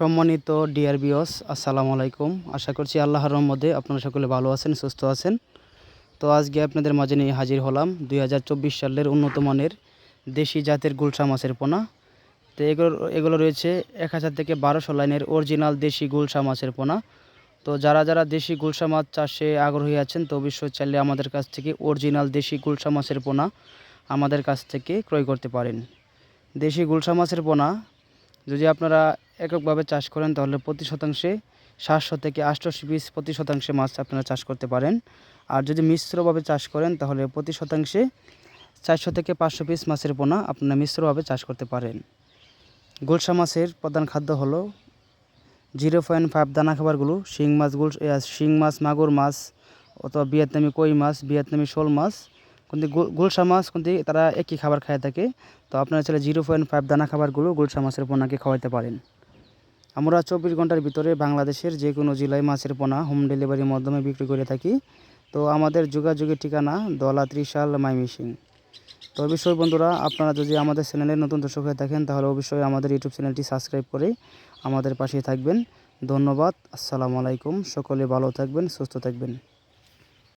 সম্মানিত ডিআর বিওস আসসালামু আলাইকুম। আশা করছি আল্লাহর রহমতে আপনারা সকলে ভালো আছেন, সুস্থ আছেন। তো আজকে আপনাদের মাঝে নিয়ে হাজির হলাম দুই হাজার চব্বিশ সালের উন্নত মানের দেশি জাতের গুলশা মাছের পোনা। তো এগুলো এগুলো রয়েছে এক হাজার থেকে বারোশো লাইনের অরিজিনাল দেশি গুলশা মাছের পোনা। তো যারা যারা দেশি গুলশা মাছ চাষে আগ্রহী আছেন, তো অবশ্যই চাইলে আমাদের কাছ থেকে অরিজিনাল দেশি গুলশা মাছের পোনা আমাদের কাছ থেকে ক্রয় করতে পারেন। দেশি গুলশা মাছের পোনা, যদি আপনারা এককভাবে চাষ করেন, তাহলে প্রতি শতাংশে সাতশো থেকে আটশোশো পিস প্রতি শতাংশে মাছ আপনারা চাষ করতে পারেন। আর যদি মিশ্রভাবে চাষ করেন, তাহলে প্রতি শতাংশে চারশো থেকে পাঁচশো পিস মাছের পোনা আপনারা মিশ্রভাবে চাষ করতে পারেন। গুলশা মাছের প্রধান খাদ্য হলো জিরো পয়েন্ট ফাইভ দানা খাবারগুলো, শিং মাছ গুল শিং মাছ, মাগুর মাছ অথবা ভিয়েতনামি কই মাছ, ভিয়েতনামি শোল মাছ। কিন্তু গুল- গুলশা মাছ কিন্তু তারা একই খাবার খায় থাকে, তো আপনারা চাইলে জিরো পয়েন্ট ফাইভ দানা খাবারগুলো গুলশা মাছের পোনাকে খাওয়াতে পারেন। আমরা চব্বিশ ঘণ্টার ভিতরে বাংলাদেশের যে কোনো জেলায় মাছের পোনা হোম ডেলিভারির মাধ্যমে বিক্রি করে থাকি। তো আমাদের যোগাযোগের ঠিকানা দলা ত্রিশাল মাইমিসিং তো অবশ্যই বন্ধুরা, আপনারা যদি আমাদের চ্যানেলে নতুন দর্শক হয়ে থাকেন, তাহলে অবশ্যই আমাদের ইউটিউব চ্যানেলটি সাবস্ক্রাইব করে আমাদের পাশে থাকবেন। ধন্যবাদ, আসসালামু আলাইকুম, সকলে ভালো থাকবেন, সুস্থ থাকবেন।